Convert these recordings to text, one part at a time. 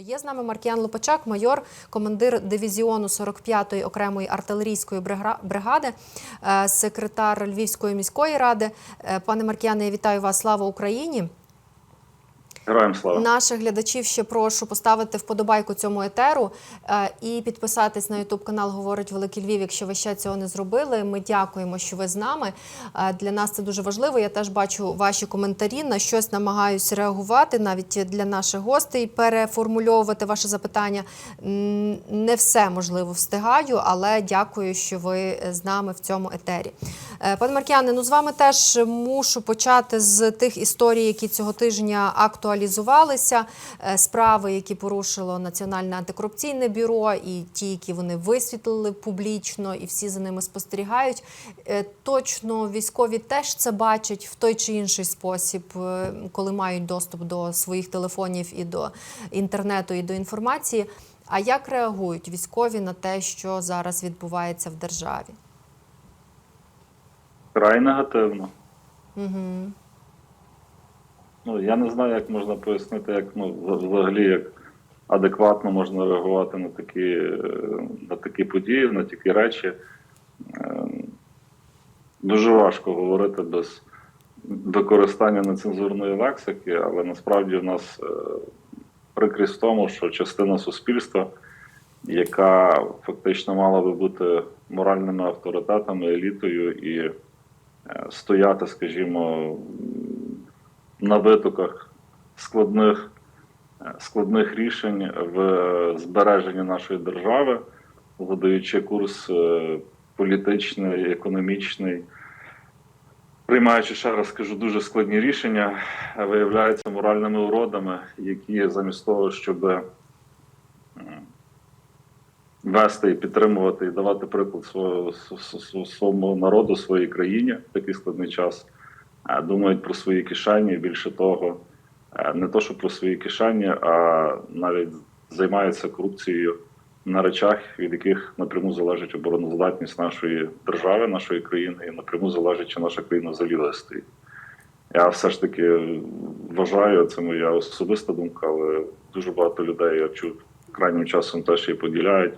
Є з нами Маркіян Лопачак, майор, командир дивізіону 45-ї окремої артилерійської бригади, е, секретар Львівської міської ради. Е, Пане Маркіяне, я вітаю вас. Слава Україні! Героям слава. Наших глядачів ще прошу поставити вподобайку цьому етеру е, і підписатись на Ютуб канал Говорить Великий Львів, якщо ви ще цього не зробили. Ми дякуємо, що ви з нами. Е, Для нас це дуже важливо. Я теж бачу ваші коментарі. На щось намагаюсь реагувати, навіть для наших гостей переформульовувати ваше запитання. Не все можливо встигаю, але дякую, що ви з нами в цьому етері. Е, Пане Маркіяне, ну з вами теж мушу почати з тих історій, які цього тижня актуалізувалися. Е, Справи, які порушило Національне антикорупційне бюро, і ті, які вони висвітлили публічно, і всі за ними спостерігають. Е, Точно військові теж це бачать в той чи інший спосіб, е, коли мають доступ до своїх телефонів і до інтернету, і до інформації. А як реагують військові на те, що зараз відбувається в державі? Край негативно. Угу. Ну я не знаю, як можна пояснити, як ну взагалі як адекватно можна реагувати на такі, на такі події, на такі речі. Е, Дуже важко говорити без використання нецензурної лексики, але насправді в нас е, прикрість в тому, що частина суспільства, яка фактично мала би бути моральними авторитетами, елітою і е, стояти, скажімо, на витоках складних, е, складних рішень в збереженні нашої держави, видаючи курс е, політичний, економічний, приймаючи ще раз скажу дуже складні рішення, е, виявляються моральними уродами, які замість того, щоб вести і підтримувати і давати приклад свого, своєму народу, своїй країні в такий складний час, е, думають про свої кишені. Більше того, е, не то, що про свої кишені, а навіть займаються корупцією на речах, від яких напряму залежить обороноздатність нашої держави, нашої країни, і напряму залежить, чи наша країна взагалі вистоїть. Я все ж таки вважаю, це моя особиста думка, але дуже багато людей я чув крайнім часом теж її поділяють.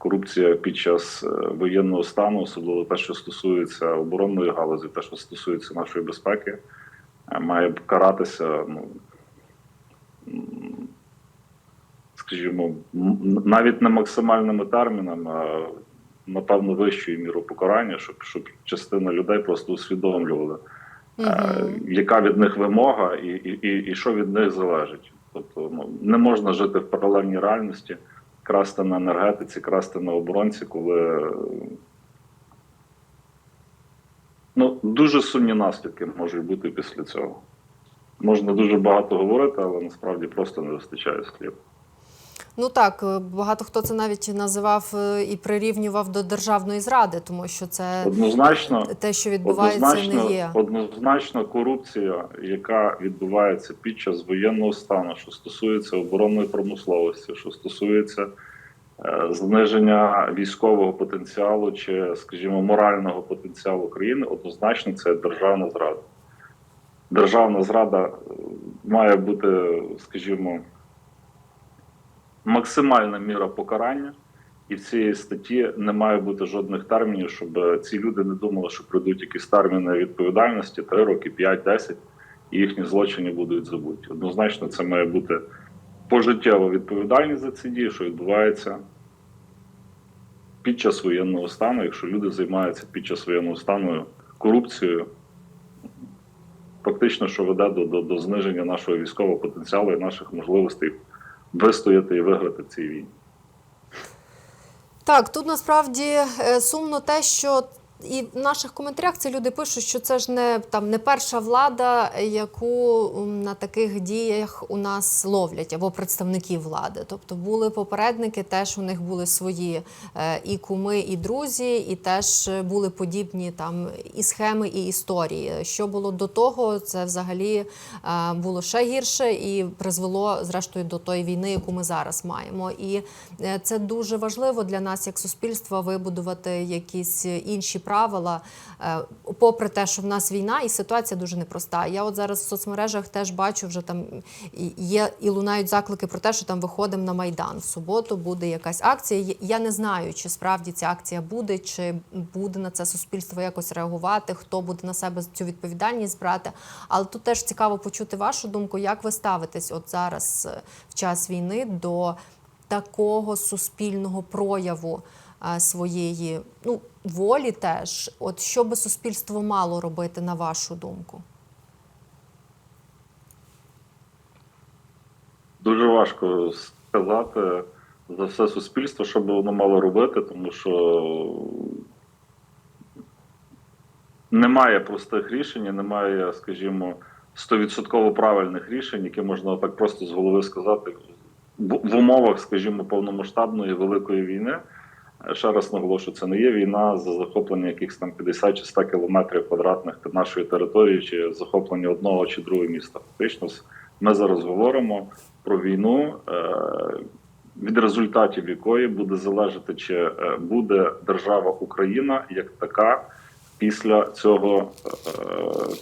Корупція під час е, воєнного стану, особливо те, що стосується оборонної галузі, те, що стосується нашої безпеки, е, має каратися, ну скажімо, навіть не максимальними термінами, а напевно вищою мірою покарання, щоб, щоб частина людей просто усвідомлювали, е, яка від них вимога і, і, і, і що від них залежить. Тобто ну, не можна жити в паралельній реальності, красти на енергетиці, красти на оборонці, коли ну, дуже сумні наслідки можуть бути після цього. Можна дуже багато говорити, але насправді просто не вистачає слів. Ну так, е, багато хто це навіть називав е, і прирівнював до державної зради, тому що це Однозначно, те, що відбувається, однозначно, не є. однозначно корупція, яка відбувається під час воєнного стану, що стосується оборонної промисловості, що стосується е, зниження військового потенціалу чи, скажімо, морального потенціалу країни, однозначно це державна зрада. Державна зрада е, має бути, скажімо, максимальна міра покарання. І в цій статті не має бути жодних термінів, щоб ці люди не думали, що прийдуть якісь терміни відповідальності 3 роки, 5, 10, і їхні злочини будуть забуті. Однозначно, це має бути пожиттєва відповідальність за ці дії, що відбувається під час воєнного стану, якщо люди займаються під час воєнного стану корупцією, фактично, що веде до, до, до зниження нашого військового потенціалу і наших можливостей вистояти і виграти в цій війні. Так, тут насправді е, сумно те, що і в наших коментарях ці люди пишуть, що це ж не там не перша влада, яку на таких діях у нас ловлять, або представники влади. Тобто були попередники, теж у них були свої е, і куми, і друзі, і теж були подібні там і схеми, і історії. Що було до того, це взагалі е, було ще гірше і призвело зрештою до тої війни, яку ми зараз маємо. І е, це дуже важливо для нас, як суспільства, вибудувати якісь інші правила, е, попри те, що в нас війна, і ситуація дуже непроста. Я от зараз в соцмережах теж бачу, вже там є і лунають заклики про те, що там виходимо на майдан. В суботу буде якась акція. Я не знаю, чи справді ця акція буде, чи буде на це суспільство якось реагувати, хто буде на себе цю відповідальність брати. Але тут теж цікаво почути вашу думку, як ви ставитесь от зараз е, в час війни до такого суспільного прояву своєї ну, волі теж. От що би суспільство мало робити, на вашу думку? Дуже важко сказати за все суспільство, що би воно мало робити, тому що немає простих рішень, немає, скажімо, стовідсотково правильних рішень, які можна так просто з голови сказати в умовах, скажімо, повномасштабної великої війни. Ще раз наголошую, це не є війна за захоплення якихось там 50 чи 100 кілометрів квадратних нашої території, чи захоплення одного чи другого міста. Фактично, ми зараз говоримо про війну, е, від результатів якої буде залежати, чи е, буде держава Україна як така після цього, е,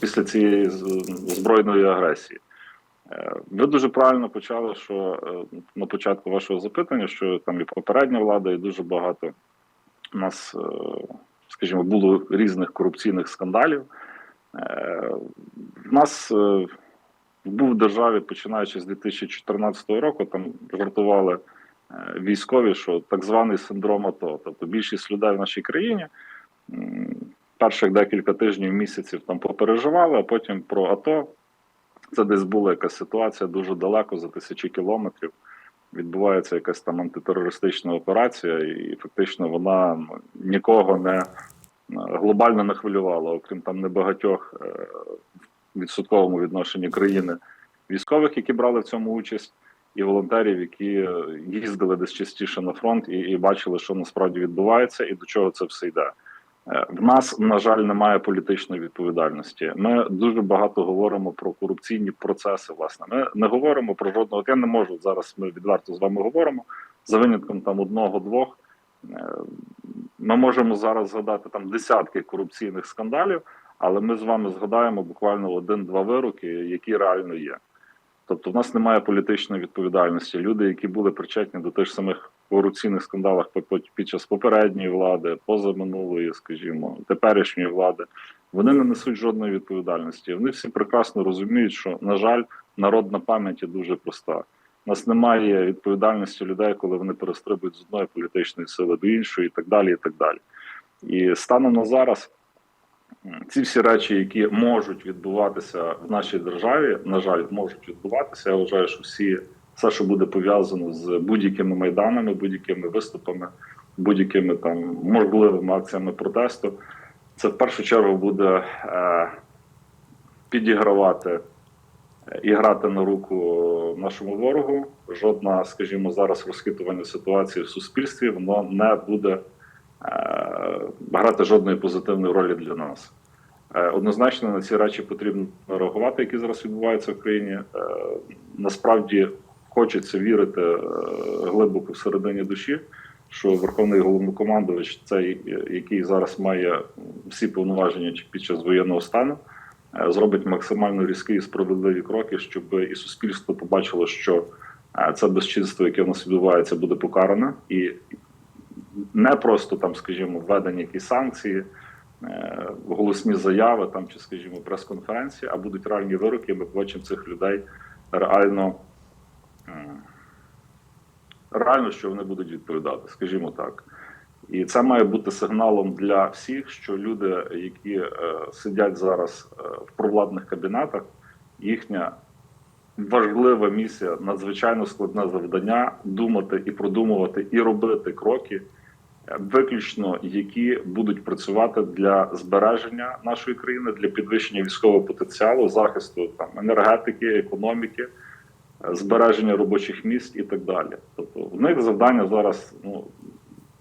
після цієї збройної агресії. Е, Ви дуже правильно почали, що е, на початку вашого запитання, що там і попередня влада, і дуже багато у нас, е, скажімо, було різних корупційних скандалів. В нас був в державі, починаючи з 2014 року, там жартували військові, що так званий синдром АТО. Тобто більшість людей в нашій країні перших декілька тижнів, місяців там попереживали, а потім про АТО. Це десь була якась ситуація дуже далеко за тисячі кілометрів. Відбувається якась там антитерористична операція, і фактично вона ну, нікого не глобально не хвилювала, окрім там небагатьох е, в відсотковому відношенні країни військових, які брали в цьому участь, і волонтерів, які е, їздили десь частіше на фронт і, і бачили, що насправді відбувається, і до чого це все йде. Е, В нас, на жаль, немає політичної відповідальності. Ми дуже багато говоримо про корупційні процеси. Власне, ми не говоримо про жодного. Я не можу зараз. Ми відверто з вами говоримо за винятком там одного-двох. Е, Ми можемо зараз згадати там десятки корупційних скандалів, але ми з вами згадаємо буквально один-два вироки, які реально є. Тобто, в нас немає політичної відповідальності. Люди, які були причетні до тих самих корупційних скандалах під час попередньої влади, позаминулої, скажімо, теперішньої влади, вони не несуть жодної відповідальності. Вони всі прекрасно розуміють, що на жаль, народна пам'ять є дуже проста. У нас немає відповідальності людей, коли вони перестрибують з одної політичної сили до іншої, і так далі. І так далі. І станом на зараз ці всі речі, які можуть відбуватися в нашій державі, на жаль, можуть відбуватися. Я вважаю, що всі все, що буде пов'язано з будь-якими майданами, будь-якими виступами, будь-якими там можливими акціями протесту, це в першу чергу буде е, підігравати і грати на руку нашому ворогу. Жодна, скажімо, зараз розхитування ситуації в суспільстві, воно не буде е, грати жодної позитивної ролі для нас. Е, Однозначно на ці речі потрібно реагувати, які зараз відбуваються в країні. Е, Насправді хочеться вірити е, глибоко всередині душі, що Верховний головнокомандувач, цей, е, який зараз має всі повноваження під час воєнного стану, е, зробить максимально різкі і справедливі кроки, щоб і суспільство побачило, що це безчинство, яке в нас відбувається, буде покаране, і не просто там, скажімо, введені якісь санкції, голосні заяви там чи, скажімо, прес-конференції, а будуть реальні вироки. Ми побачимо цих людей реально, реально, що вони будуть відповідати, скажімо так. І це має бути сигналом для всіх, що люди, які е, сидять зараз е, в провладних кабінетах, їхня важлива місія, надзвичайно складне завдання думати і продумувати, і робити кроки, е, виключно які будуть працювати для збереження нашої країни, для підвищення військового потенціалу, захисту там енергетики, економіки, збереження робочих місць і так далі. Тобто, в них завдання зараз, ну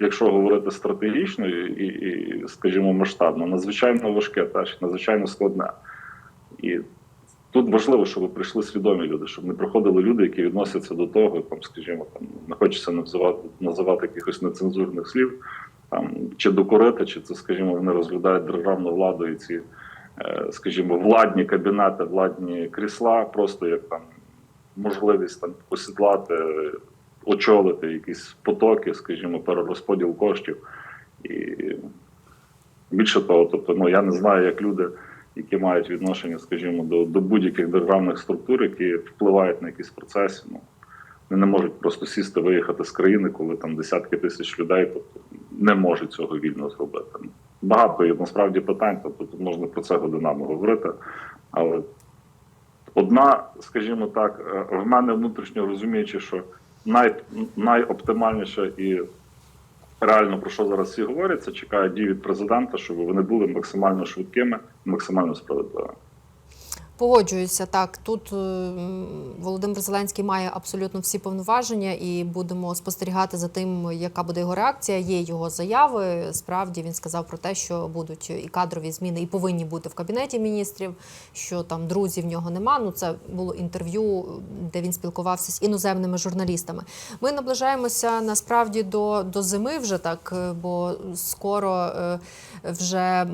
якщо говорити стратегічно і, і скажімо, масштабно, надзвичайно важке, теж надзвичайно складне. І тут важливо, щоб прийшли свідомі люди, щоб не приходили люди, які відносяться до того, там, скажімо, там не хочеться називати називати якихось нецензурних слів, там чи докурити, чи це, скажімо, вони розглядають державну владу і ці, е, скажімо, владні кабінети, владні крісла, просто як там можливість там посідлати, очолити якісь потоки, скажімо, перерозподіл коштів. І більше того, тобто, ну я не знаю, як люди, які мають відношення, скажімо, до, до будь-яких державних структур, які впливають на якісь процеси. Ну, вони не можуть просто сісти, виїхати з країни, коли там десятки тисяч людей тобто, не можуть цього вільно зробити. Багато є насправді питань, тобто тут можна про це годинами говорити. Але одна, скажімо так, е, в мене внутрішньо розуміючи, що най, найоптимальніше і реально про що зараз всі говорять, це чекає дій від президента, щоб вони були максимально швидкими, максимально справедливими. Погоджуюся, так тут е, Володимир Зеленський має абсолютно всі повноваження, і будемо спостерігати за тим, яка буде його реакція. Є його заяви. Справді він сказав про те, що будуть і кадрові зміни, і повинні бути в кабінеті міністрів. Що там друзів в нього нема. Ну це було інтерв'ю, де він спілкувався з іноземними журналістами. Ми наближаємося насправді до, до зими вже так, е, бо скоро е, вже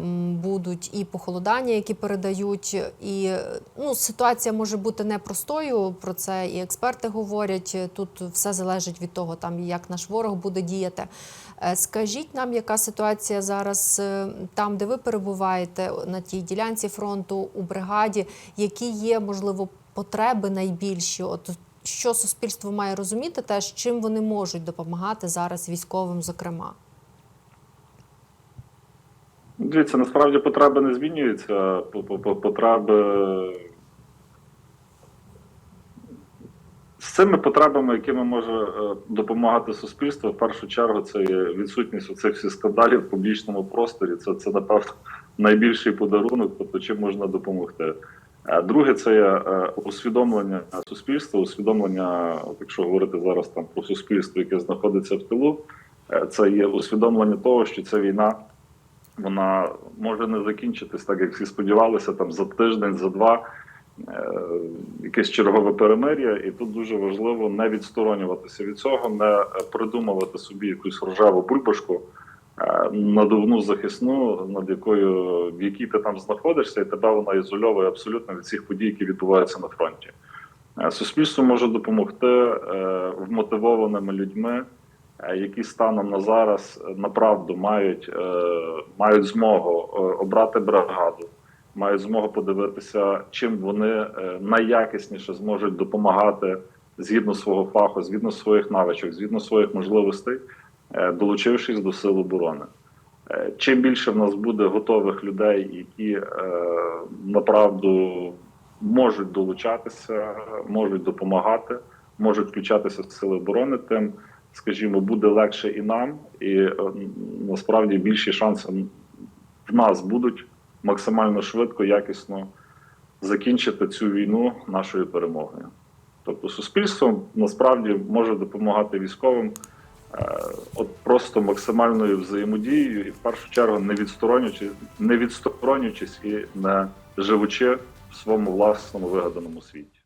будуть і похолодання, які передають, і ну, ситуація може бути непростою. Про це і експерти говорять. Тут все залежить від того, там як наш ворог буде діяти. Е, Скажіть нам, яка ситуація зараз е, там, де ви перебуваєте, на тій ділянці фронту у бригаді, які є можливо потреби найбільші? От що суспільство має розуміти, теж чим вони можуть допомагати зараз військовим, зокрема. Дивіться, насправді потреби не змінюються. По- по- по- Потреби з цими потребами, якими може е, допомагати суспільство, в першу чергу це є відсутність оцих всіх скандалів в публічному просторі. Це, це напевно найбільший подарунок, тобто чим можна допомогти. Е, Друге, це є е, усвідомлення суспільства, усвідомлення, якщо говорити зараз там про суспільство, яке знаходиться в тилу, це є усвідомлення того, що ця війна вона може не закінчитись так, як всі сподівалися, там за тиждень, за два. е, Якесь чергове перемир'я, і тут дуже важливо не відсторонюватися від цього, не придумувати собі якусь рожеву бульбашку, е, надувну захисну, над якою в якій ти там знаходишся, і тебе вона ізольовує абсолютно від всіх подій, які відбуваються на фронті. Е, Суспільство може допомогти вмотивованими людьми, які станом на зараз е, направду мають, е, мають змогу е, обрати бригаду, мають змогу подивитися, чим вони е, найякісніше зможуть допомагати згідно свого фаху, згідно своїх навичок, згідно своїх можливостей, е, долучившись до сил оборони. Е, Чим більше в нас буде готових людей, які е, направду можуть долучатися, можуть допомагати, можуть включатися в сили оборони, тим, скажімо, буде легше і нам, і е, насправді більші шанси в нас будуть максимально швидко, якісно закінчити цю війну нашою перемогою. Тобто, суспільство насправді може допомагати військовим. е, От просто максимальною взаємодією, і в першу чергу не відсторонюючись, не відсторонюючись і не живучи в своєму власному вигаданому світі.